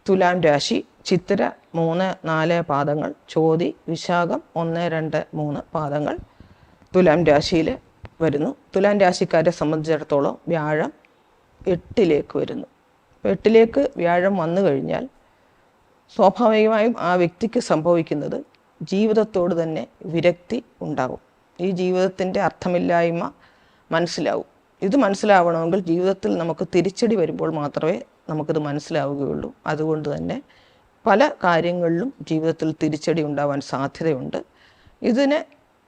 തുലാം രാശി ചിത്തിര മൂന്ന് നാല് പാദങ്ങൾ ചോതി വിശാഖം ഒന്ന് രണ്ട് മൂന്ന് പാദങ്ങൾ തുലാം രാശിയിൽ വരുന്നു. തുലാം രാശിക്കാരെ സംബന്ധിച്ചിടത്തോളം വ്യാഴം എട്ടിലേക്ക് വരുന്നു. എട്ടിലേക്ക് വ്യാഴം വന്നു കഴിഞ്ഞാൽ സ്വാഭാവികമായും ആ വ്യക്തിക്ക് സംഭവിക്കുന്നത് ജീവിതത്തോട് തന്നെ വിരക്തി ഉണ്ടാകും. ഈ ജീവിതത്തിന്റെ അർത്ഥമില്ലായ്മ മനസ്സിലാവും. ഇത് മനസ്സിലാവണമെങ്കിൽ ജീവിതത്തിൽ നമുക്ക് തിരിച്ചടി വരുമ്പോൾ മാത്രമേ നമുക്കിത് മനസ്സിലാവുകയുള്ളൂ. അതുകൊണ്ട് തന്നെ പല കാര്യങ്ങളിലും ജീവിതത്തിൽ തിരിച്ചടി ഉണ്ടാവാൻ സാധ്യതയുണ്ട്. ഇതിനെ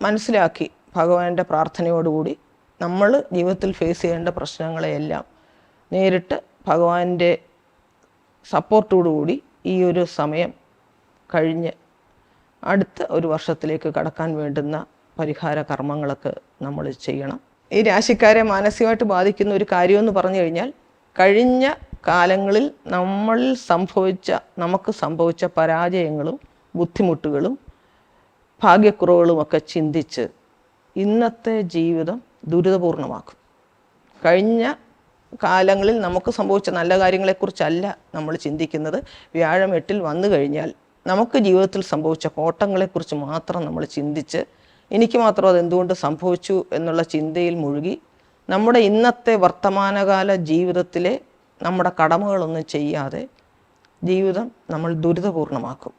മനസ്സിലാക്കി ഭഗവാന്റെ പ്രാർത്ഥനയോടുകൂടി നമ്മൾ ജീവിതത്തിൽ ഫേസ് ചെയ്യേണ്ട പ്രശ്നങ്ങളെയെല്ലാം നേരിട്ട് ഭഗവാന്റെ സപ്പോർട്ടോടുകൂടി ഈ ഒരു സമയം കഴിഞ്ഞ് അടുത്ത ഒരു വർഷത്തിലേക്ക് കടക്കാൻ വേണ്ടുന്ന പരിഹാര കർമ്മങ്ങളൊക്കെ നമ്മൾ ചെയ്യണം. ഈ രാശിക്കാരെ മാനസികമായിട്ട് ബാധിക്കുന്ന ഒരു കാര്യമെന്ന് പറഞ്ഞു കഴിഞ്ഞാൽ കഴിഞ്ഞ കാലങ്ങളിൽ നമ്മളിൽ സംഭവിച്ച നമുക്ക് സംഭവിച്ച പരാജയങ്ങളും ബുദ്ധിമുട്ടുകളും ഭാഗ്യക്കുറവുകളുമൊക്കെ ചിന്തിച്ച് ഇന്നത്തെ ജീവിതം ദുരിതപൂർണമാക്കും. കഴിഞ്ഞ കാലങ്ങളിൽ നമുക്ക് സംഭവിച്ച നല്ല കാര്യങ്ങളെക്കുറിച്ചല്ല നമ്മൾ ചിന്തിക്കുന്നത്. വ്യാഴം എട്ടിൽ വന്നു കഴിഞ്ഞാൽ നമുക്ക് ജീവിതത്തിൽ സംഭവിച്ച കോട്ടങ്ങളെക്കുറിച്ച് മാത്രം നമ്മൾ ചിന്തിച്ച് എനിക്ക് മാത്രം അതെന്തുകൊണ്ട് സംഭവിച്ചു എന്നുള്ള ചിന്തയിൽ മുഴുകി നമ്മുടെ ഇന്നത്തെ വർത്തമാനകാല ജീവിതത്തിലെ നമ്മുടെ കടമകളൊന്നും ചെയ്യാതെ ജീവിതം നമ്മൾ ദുരിതപൂർണമാക്കും.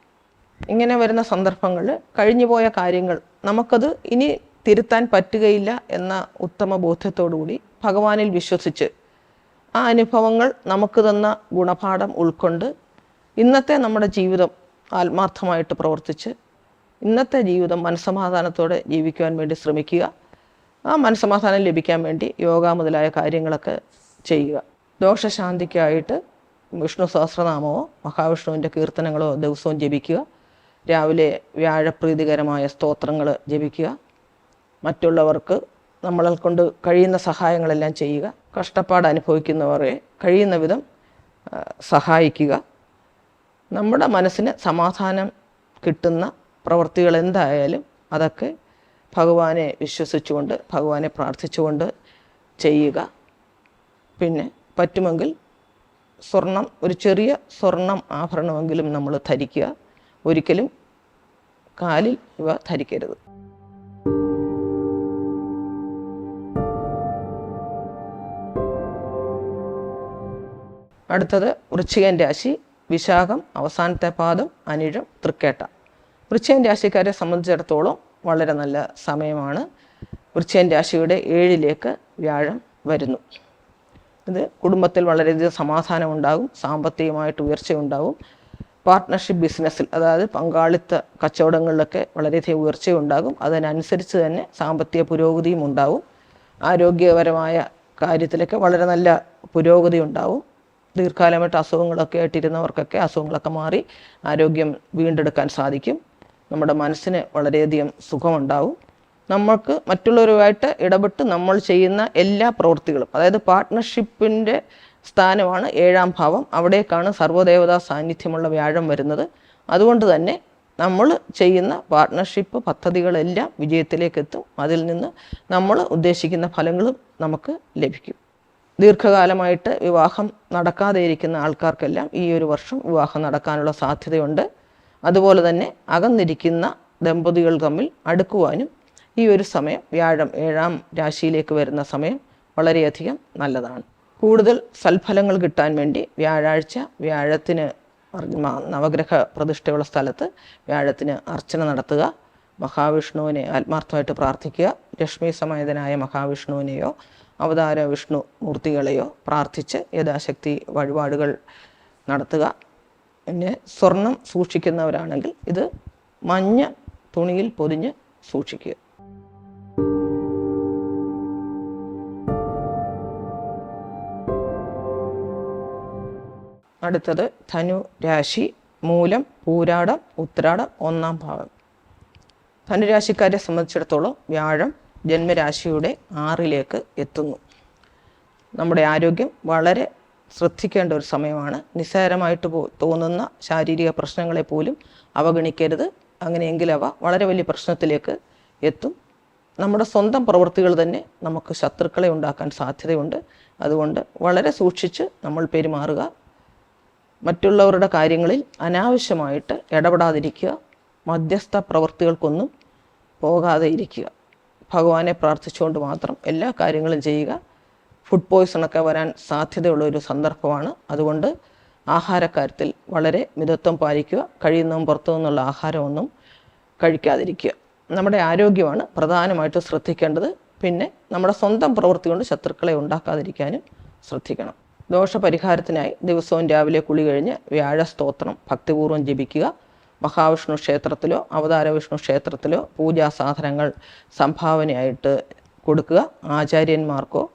ഇങ്ങനെ വരുന്ന സന്ദർഭങ്ങളിൽ കഴിഞ്ഞുപോയ കാര്യങ്ങൾ നമുക്കത് ഇനി തിരുത്താൻ പറ്റുകയില്ല എന്ന ഉത്തമ ബോധ്യത്തോടുകൂടി ഭഗവാനിൽ വിശ്വസിച്ച് ആ അനുഭവങ്ങൾ നമുക്ക് തന്ന ഗുണപാഠം ഉൾക്കൊണ്ട് ഇന്നത്തെ നമ്മുടെ ജീവിതം ആത്മാർത്ഥമായിട്ട് പ്രവർത്തിച്ച് ഇന്നത്തെ ജീവിതം മനസ്സമാധാനത്തോടെ ജീവിക്കുവാൻ വേണ്ടി ശ്രമിക്കുക. ആ മനസ്സമാധാനം ലഭിക്കാൻ വേണ്ടി യോഗ മുതലായ കാര്യങ്ങളൊക്കെ ചെയ്യുക. ദോഷശാന്തിക്കായിട്ട് വിഷ്ണു സഹസ്രനാമമോ മഹാവിഷ്ണുവിന്റെ കീർത്തനങ്ങളോ ദിവസവും ജപിക്കുക. രാവിലെ വ്യാഴപ്രീതികരമായ സ്തോത്രങ്ങൾ ജപിക്കുക. മറ്റുള്ളവർക്ക് നമ്മളെ കൊണ്ട് കഴിയുന്ന സഹായങ്ങളെല്ലാം ചെയ്യുക. കഷ്ടപ്പാട് അനുഭവിക്കുന്നവരെ കഴിയുന്ന വിധം സഹായിക്കുക. നമ്മുടെ മനസ്സിന് സമാധാനം കിട്ടുന്ന പ്രവൃത്തികൾ എന്തായാലും അതൊക്കെ ഭഗവാനെ വിശ്വസിച്ചുകൊണ്ട് ഭഗവാനെ പ്രാർത്ഥിച്ചുകൊണ്ട് ചെയ്യുക. പിന്നെ പറ്റുമെങ്കിൽ സ്വർണം ഒരു ചെറിയ സ്വർണം ആഭരണമെങ്കിലും നമ്മൾ ധരിക്കുക. ഒരിക്കലും കാലിൽ ഇവ ധരിക്കരുത്. അടുത്തത് വൃശ്ചികൻ രാശി വിശാഖം അവസാനത്തെ പാദം അനിഴം തൃക്കേട്ട. വൃശ്ചികൻ രാശിക്കാരെ സംബന്ധിച്ചിടത്തോളം വളരെ നല്ല സമയമാണ്. വൃശ്ചികൻ രാശിയുടെ ഏഴിലേക്ക് വ്യാഴം വരുന്നു. ഇത് കുടുംബത്തിൽ വളരെയധികം സമാധാനം ഉണ്ടാകും സാമ്പത്തികമായിട്ട് ഉയർച്ചയുണ്ടാകും. പാർട്ട്ണർഷിപ്പ് ബിസിനസ്സിൽ അതായത് പങ്കാളിത്ത കച്ചവടങ്ങളിലൊക്കെ വളരെയധികം ഉയർച്ചയുണ്ടാകും. അതിനനുസരിച്ച് തന്നെ സാമ്പത്തിക പുരോഗതിയും ഉണ്ടാവും. ആരോഗ്യപരമായ കാര്യത്തിലൊക്കെ വളരെ നല്ല പുരോഗതി ഉണ്ടാവും. ദീർഘകാലമായിട്ട് അസുഖങ്ങളൊക്കെ ആയിട്ടിരുന്നവർക്കൊക്കെ അസുഖങ്ങളൊക്കെ മാറി ആരോഗ്യം വീണ്ടെടുക്കാൻ സാധിക്കും. നമ്മുടെ മനസ്സിന് വളരെയധികം സുഖമുണ്ടാവും. നമ്മൾക്ക് മറ്റുള്ളവരുമായിട്ട് ഇടപെട്ട് നമ്മൾ ചെയ്യുന്ന എല്ലാ പ്രവൃത്തികളും അതായത് പാർട്ട്ണർഷിപ്പിന്റെ സ്ഥാനമാണ് ഏഴാം ഭാവം. അവിടേക്കാണ് സർവദേവതാ സാന്നിധ്യമുള്ള വ്യാഴം വരുന്നത്. അതുകൊണ്ട് തന്നെ നമ്മൾ ചെയ്യുന്ന പാർട്ട്ണർഷിപ്പ് പദ്ധതികളെല്ലാം വിജയത്തിലേക്ക് എത്തും അതിൽ നിന്ന് നമ്മൾ ഉദ്ദേശിക്കുന്ന ഫലങ്ങളും നമുക്ക് ലഭിക്കും. ദീർഘകാലമായിട്ട് വിവാഹം നടക്കാതെ ഇരിക്കുന്ന ആൾക്കാർക്കെല്ലാം ഈ ഒരു വർഷം വിവാഹം നടക്കാനുള്ള സാധ്യതയുണ്ട്. അതുപോലെ തന്നെ അകന്നിരിക്കുന്ന ദമ്പതികൾ തമ്മിൽ അടുക്കുവാനും ഈ ഒരു സമയം വ്യാഴം ഏഴാം രാശിയിലേക്ക് വരുന്ന സമയം വളരെയധികം നല്ലതാണ്. കൂടുതൽ സൽഫലങ്ങൾ കിട്ടാൻ വേണ്ടി വ്യാഴാഴ്ച വ്യാഴത്തിന് നവഗ്രഹ പ്രതിഷ്ഠയുള്ള സ്ഥലത്ത് വ്യാഴത്തിന് അർച്ചന നടത്തുക. മഹാവിഷ്ണുവിനെ ആത്മാർത്ഥമായിട്ട് പ്രാർത്ഥിക്കുക. ലക്ഷ്മി സമേതനായ മഹാവിഷ്ണുവിനെയോ അവതാര വിഷ്ണു മൂർത്തികളെയോ പ്രാർത്ഥിച്ച് യഥാശക്തി വഴിപാടുകൾ നടത്തുക. പിന്നെ സ്വർണം സൂക്ഷിക്കുന്നവരാണെങ്കിൽ ഇത് മഞ്ഞ തുണിയിൽ പൊതിഞ്ഞ് സൂക്ഷിക്കുക. അടുത്തത് ധനു രാശി മൂലം പൂരാടം ഉത്രാടം ഒന്നാം ഭാവം. ധനുരാശിക്കാരെ സംബന്ധിച്ചിടത്തോളം വ്യാഴം ജന്മരാശിയുടെ ആറിലേക്ക് എത്തുന്നു. നമ്മുടെ ആരോഗ്യം വളരെ ശ്രദ്ധിക്കേണ്ട ഒരു സമയമാണ്. നിസ്സാരമായിട്ട് പോ തോന്നുന്ന ശാരീരിക പ്രശ്നങ്ങളെ പോലും അവഗണിക്കരുത്. അങ്ങനെയെങ്കിൽ അവ വളരെ വലിയ പ്രശ്നത്തിലേക്ക് എത്തും. നമ്മുടെ സ്വന്തം പ്രവൃത്തികൾ തന്നെ നമുക്ക് ശത്രുക്കളെ ഉണ്ടാക്കാൻ സാധ്യതയുണ്ട്. അതുകൊണ്ട് വളരെ സൂക്ഷിച്ച് നമ്മൾ പെരുമാറുക. മറ്റുള്ളവരുടെ കാര്യങ്ങളിൽ അനാവശ്യമായിട്ട് ഇടപെടാതിരിക്കുക. മധ്യസ്ഥ പ്രവൃത്തികൾക്കൊന്നും പോകാതെ ഇരിക്കുക. ഭഗവാനെ പ്രാർത്ഥിച്ചുകൊണ്ട് മാത്രം എല്ലാ കാര്യങ്ങളും ചെയ്യുക. ഫുഡ് പോയ്സണൊക്കെ വരാൻ സാധ്യതയുള്ള ഒരു സന്ദർഭമാണ്. അതുകൊണ്ട് ആഹാരക്കാര്യത്തിൽ വളരെ മിതത്വം പാലിക്കുക. കഴിയുന്നതും പുറത്തു നിന്നുള്ള ആഹാരമൊന്നും കഴിക്കാതിരിക്കുക. നമ്മുടെ ആരോഗ്യമാണ് പ്രധാനമായിട്ട് ശ്രദ്ധിക്കേണ്ടത്. പിന്നെ നമ്മുടെ സ്വന്തം പ്രവൃത്തി കൊണ്ട് ശത്രുക്കളെ ഉണ്ടാക്കാതിരിക്കാനും ശ്രദ്ധിക്കണം. ദോഷപരിഹാരത്തിനായി ദിവസവും രാവിലെ കുളി കഴിഞ്ഞ് വ്യാഴ സ്തോത്രം ഭക്തിപൂർവം ജപിക്കുക. മഹാവിഷ്ണു ക്ഷേത്രത്തിലോ അവതാര വിഷ്ണു ക്ഷേത്രത്തിലോ പൂജാ സാധനങ്ങൾ സംഭാവനയായിട്ട് കൊടുക്കുക. ആചാര്യന്മാർക്കോ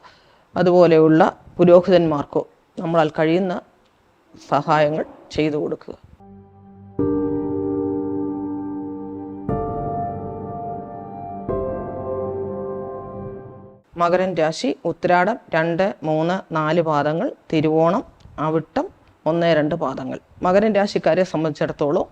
അതുപോലെയുള്ള പുരോഹിതന്മാർക്കോ നമ്മളാൽ കഴിയുന്ന സഹായങ്ങൾ ചെയ്തു കൊടുക്കുക. മകരൻ രാശി ഉത്രാടം രണ്ട് മൂന്ന് നാല് പാദങ്ങൾ തിരുവോണം അവിട്ടം ഒന്ന് രണ്ട് പാദങ്ങൾ. മകരൻ രാശിക്കാരെ സംബന്ധിച്ചിടത്തോളം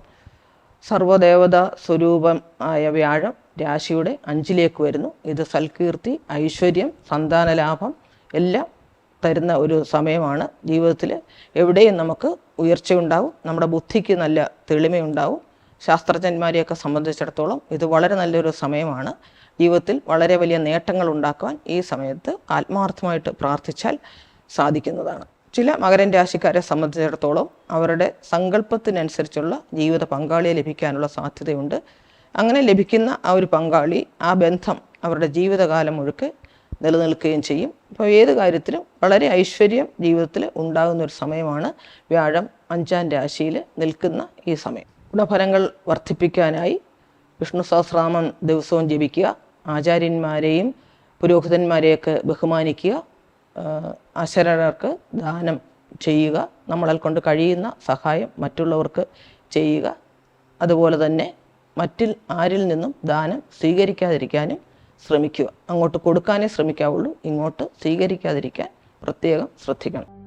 സർവദേവത സ്വരൂപം ആയ വ്യാഴം രാശിയുടെ അഞ്ചിലേക്ക് വരുന്നു. ഇത് സൽകീർത്തി ഐശ്വര്യം സന്താനലാഭം എല്ലാം തരുന്ന ഒരു സമയമാണ്. ജീവിതത്തിൽ എവിടെയും നമുക്ക് ഉയർച്ചയുണ്ടാവും നമ്മുടെ ബുദ്ധിക്ക് നല്ല തെളിമയുണ്ടാവും. ശാസ്ത്രജ്ഞന്മാരെയൊക്കെ സംബന്ധിച്ചിടത്തോളം ഇത് വളരെ നല്ലൊരു സമയമാണ്. ജീവിതത്തിൽ വളരെ വലിയ നേട്ടങ്ങൾ ഉണ്ടാക്കുവാൻ ഈ സമയത്ത് ആത്മാർത്ഥമായിട്ട് പ്രാർത്ഥിച്ചാൽ സാധിക്കുന്നതാണ്. ചില മകരൻ രാശിക്കാരെ സംബന്ധിച്ചിടത്തോളം അവരുടെ സങ്കല്പത്തിനനുസരിച്ചുള്ള ജീവിത പങ്കാളിയെ ലഭിക്കാനുള്ള സാധ്യതയുണ്ട്. അങ്ങനെ ലഭിക്കുന്ന ആ ഒരു പങ്കാളി ആ ബന്ധം അവരുടെ ജീവിതകാലം മുഴുക്ക് നിലനിൽക്കുകയും ചെയ്യും. അപ്പോൾ ഏത് കാര്യത്തിലും വളരെ ഐശ്വര്യം ജീവിതത്തിൽ ഉണ്ടാകുന്ന ഒരു സമയമാണ് വ്യാഴം അഞ്ചാം രാശിയിൽ നിൽക്കുന്ന ഈ സമയം. ഗുണഫലങ്ങൾ വർദ്ധിപ്പിക്കാനായി വിഷ്ണു സഹസ്രാമം ദിവസവും ജപിക്കുക ആചാര്യന്മാരെയും പുരോഹിതന്മാരെയൊക്കെ ബഹുമാനിക്കുക അശരണർക്ക് ദാനം ചെയ്യുക നമ്മളാൽ കൊണ്ട് കഴിയുന്ന സഹായം മറ്റുള്ളവർക്ക് ചെയ്യുക. അതുപോലെ തന്നെ മറ്റിൽ ആരിൽ നിന്നും ദാനം സ്വീകരിക്കാതിരിക്കാനും ശ്രമിക്കുക. അങ്ങോട്ട് കൊടുക്കാനേ ശ്രമിക്കാവുള്ളൂ ഇങ്ങോട്ട് സ്വീകരിക്കാതിരിക്കാൻ പ്രത്യേകം ശ്രദ്ധിക്കണം.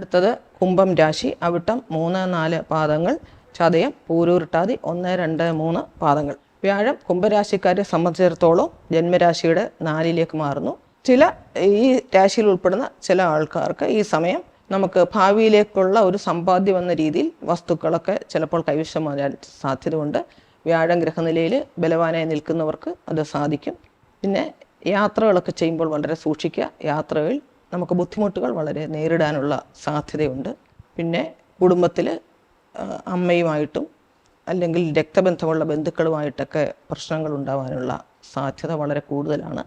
അടുത്തത് കുംഭം രാശി അവിട്ടം മൂന്ന് നാല് പാദങ്ങൾ ചതയം പൂരൂരുട്ടാതി ഒന്ന് രണ്ട് മൂന്ന് പാദങ്ങൾ. വ്യാഴം കുംഭരാശിക്കാരെ സംബന്ധിച്ചിടത്തോളം ജന്മരാശിയുടെ നാലിലേക്ക് മാറുന്നു. ചില ഈ രാശിയിൽ ഉൾപ്പെടുന്ന ചില ആൾക്കാർക്ക് ഈ സമയം നമുക്ക് ഭാവിയിലേക്കുള്ള ഒരു സമ്പാദ്യം എന്ന രീതിയിൽ വസ്തുക്കളൊക്കെ ചിലപ്പോൾ കൈവശം വരാൻ സാധ്യതയുണ്ട്. വ്യാഴം ഗ്രഹനിലയിൽ ബലവാനായി നിൽക്കുന്നവർക്ക് അത് സാധിക്കും. പിന്നെ യാത്രകളൊക്കെ ചെയ്യുമ്പോൾ വളരെ സൂക്ഷിക്കുക. യാത്രകളിൽ നമുക്ക് ബുദ്ധിമുട്ടുകൾ വളരെ നേരിടാനുള്ള സാധ്യതയുണ്ട്. പിന്നെ കുടുംബത്തിൽ അമ്മയുമായിട്ടും അല്ലെങ്കിൽ രക്തബന്ധമുള്ള ബന്ധുക്കളുമായിട്ടൊക്കെ പ്രശ്നങ്ങൾ ഉണ്ടാവാനുള്ള സാധ്യത വളരെ കൂടുതലാണ്.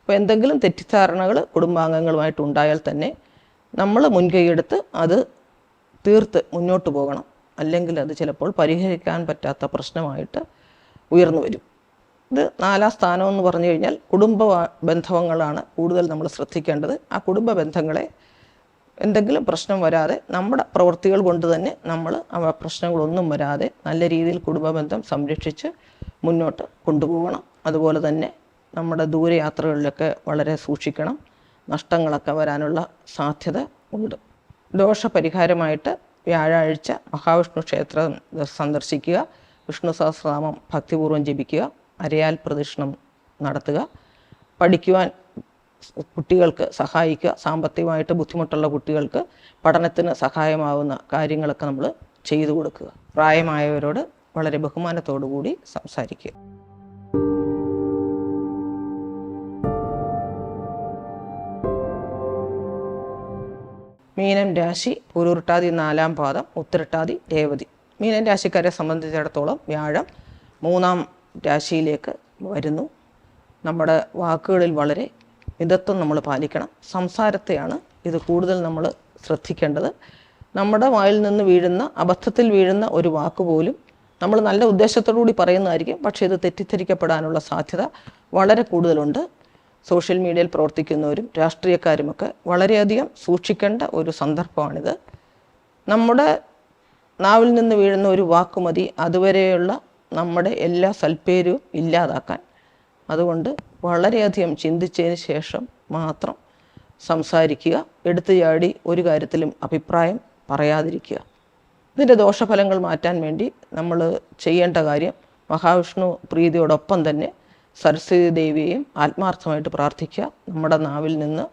അപ്പോൾ എന്തെങ്കിലും തെറ്റിദ്ധാരണകൾ കുടുംബാംഗങ്ങളുമായിട്ട് ഉണ്ടായാൽ തന്നെ നമ്മൾ മുൻകൈയെടുത്ത് അത് തീർത്ത് മുന്നോട്ട് പോകണം. അല്ലെങ്കിൽ അത് ചിലപ്പോൾ പരിഹരിക്കാൻ പറ്റാത്ത പ്രശ്നമായിട്ട് ഉയർന്നു വരും. ഇത് നാലാം സ്ഥാനം എന്ന് പറഞ്ഞു കഴിഞ്ഞാൽ കുടുംബ ബന്ധങ്ങളാണ് കൂടുതൽ നമ്മൾ ശ്രദ്ധിക്കേണ്ടത്. ആ കുടുംബ ബന്ധങ്ങളെ എന്തെങ്കിലും പ്രശ്നം വരാതെ നമ്മുടെ പ്രവൃത്തികൾ കൊണ്ട് തന്നെ നമ്മൾ ആ പ്രശ്നങ്ങളൊന്നും വരാതെ നല്ല രീതിയിൽ കുടുംബ ബന്ധം സംരക്ഷിച്ച് മുന്നോട്ട് കൊണ്ടുപോകണം. അതുപോലെ തന്നെ നമ്മുടെ ദൂരയാത്രകളിലൊക്കെ വളരെ സൂക്ഷിക്കണം. നഷ്ടങ്ങളൊക്കെ വരാനുള്ള സാധ്യത ഉണ്ട്. ദോഷപരിഹാരമായിട്ട് വ്യാഴാഴ്ച മഹാവിഷ്ണു ക്ഷേത്രം സന്ദർശിക്കുക. വിഷ്ണു സഹസ്രനാമം ഭക്തിപൂർവം ജപിക്കുക. അരയാൽ പ്രദക്ഷിണം നടത്തുക. പഠിക്കുവാൻ കുട്ടികൾക്ക് സഹായിക്കുക. സാമ്പത്തികമായിട്ട് ബുദ്ധിമുട്ടുള്ള കുട്ടികൾക്ക് പഠനത്തിന് സഹായമാവുന്ന കാര്യങ്ങളൊക്കെ നമ്മൾ ചെയ്തു കൊടുക്കുക. പ്രായമായവരോട് വളരെ ബഹുമാനത്തോടു കൂടി സംസാരിക്കുക. മീനം രാശി പുരൂർട്ടാതി നാലാം പാദം ഉത്തരട്ടാതി രേവതി. മീനം രാശിക്കാരെ സംബന്ധിച്ചിടത്തോളം വ്യാഴം മൂന്നാം രാശിയിലേക്ക് വരുന്നു. നമ്മുടെ വാക്കുകളിൽ വളരെ മിതത്വം നമ്മൾ പാലിക്കണം. സംസാരത്തെയാണ് ഇത് കൂടുതൽ നമ്മൾ ശ്രദ്ധിക്കേണ്ടത്. നമ്മുടെ വായിൽ നിന്ന് വീഴുന്ന അബദ്ധത്തിൽ വീഴുന്ന ഒരു വാക്ക് പോലും നമ്മൾ നല്ല ഉദ്ദേശത്തോടു കൂടി പറയുന്നതായിരിക്കും. പക്ഷേ ഇത് തെറ്റിദ്ധരിക്കപ്പെടാനുള്ള സാധ്യത വളരെ കൂടുതലുണ്ട്. സോഷ്യൽ മീഡിയയിൽ പ്രവർത്തിക്കുന്നവരും രാഷ്ട്രീയക്കാരുമൊക്കെ വളരെയധികം സൂക്ഷിക്കേണ്ട ഒരു സന്ദർഭമാണിത്. നമ്മുടെ നാവിൽ നിന്ന് വീഴുന്ന ഒരു വാക്കുമതി അതുവരെയുള്ള നമ്മുടെ എല്ലാ സൽപ്പേരും ഇല്ലാതാക്കാൻ. അതുകൊണ്ട് വളരെയധികം ചിന്തിച്ചതിന് ശേഷം മാത്രം സംസാരിക്കുക എടുത്തു ചാടി ഒരു കാര്യത്തിലും അഭിപ്രായം പറയാതിരിക്കുക. ഇതിന്റെ ദോഷഫലങ്ങൾ മാറ്റാൻ വേണ്ടി നമ്മൾ ചെയ്യേണ്ട കാര്യം മഹാവിഷ്ണു പ്രീതിയോടൊപ്പം തന്നെ സരസ്വതി ദേവിയെയും ആത്മാർത്ഥമായിട്ട് പ്രാർത്ഥിക്കുക. നമ്മുടെ നാവിൽ നിന്ന്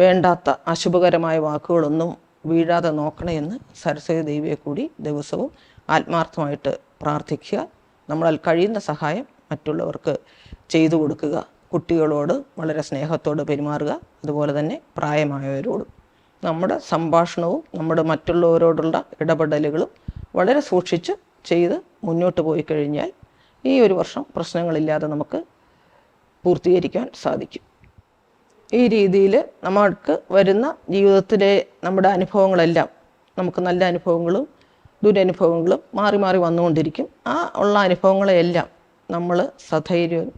വേണ്ടാത്ത അശുഭകരമായ വാക്കുകളൊന്നും വീഴാതെ നോക്കണമെന്ന് സരസ്വതി ദേവിയെ കൂടി ദിവസവും ആത്മാർത്ഥമായിട്ട് പ്രാർത്ഥിക്കുക. നമ്മളാൽ കഴിയുന്ന സഹായം മറ്റുള്ളവർക്ക് ചെയ്തു കൊടുക്കുക. കുട്ടികളോട് വളരെ സ്നേഹത്തോട് പെരുമാറുക. അതുപോലെ തന്നെ പ്രായമായവരോടും. നമ്മുടെ സംഭാഷണവും നമ്മുടെ മറ്റുള്ളവരോടുള്ള ഇടപെടലുകളും വളരെ സൂക്ഷിച്ച് ചെയ്ത് മുന്നോട്ട് പോയി കഴിഞ്ഞാൽ ഈ ഒരു വർഷം പ്രശ്നങ്ങളില്ലാതെ നമുക്ക് പൂർത്തീകരിക്കാൻ സാധിക്കും. ഈ രീതിയിൽ നമ്മൾക്ക് വരുന്ന ജീവിതത്തിലെ നമ്മുടെ അനുഭവങ്ങളെല്ലാം നമുക്ക് നല്ല അനുഭവങ്ങളും ദുരനുഭവങ്ങളും മാറി മാറി വന്നുകൊണ്ടിരിക്കും. ആ ഉള്ള അനുഭവങ്ങളെയെല്ലാം നമ്മൾ സധൈര്യം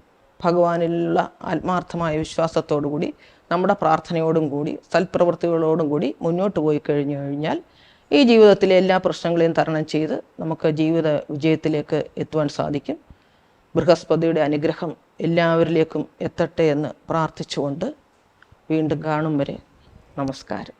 ഭഗവാനിലുള്ള ആത്മാർത്ഥമായ വിശ്വാസത്തോടു കൂടി നമ്മുടെ പ്രാർത്ഥനയോടും കൂടി സൽപ്രവൃത്തികളോടും കൂടി മുന്നോട്ട് പോയി കഴിഞ്ഞു കഴിഞ്ഞാൽ ഈ ജീവിതത്തിലെ എല്ലാ പ്രശ്നങ്ങളെയും തരണം ചെയ്ത് നമുക്ക് ജീവിത വിജയത്തിലേക്ക് എത്തുവാൻ സാധിക്കും. ബൃഹസ്പതിയുടെ അനുഗ്രഹം എല്ലാവരിലേക്കും എത്തട്ടെ എന്ന് പ്രാർത്ഥിച്ചുകൊണ്ട് വീണ്ടും കാണും വരെ. നമസ്കാരം.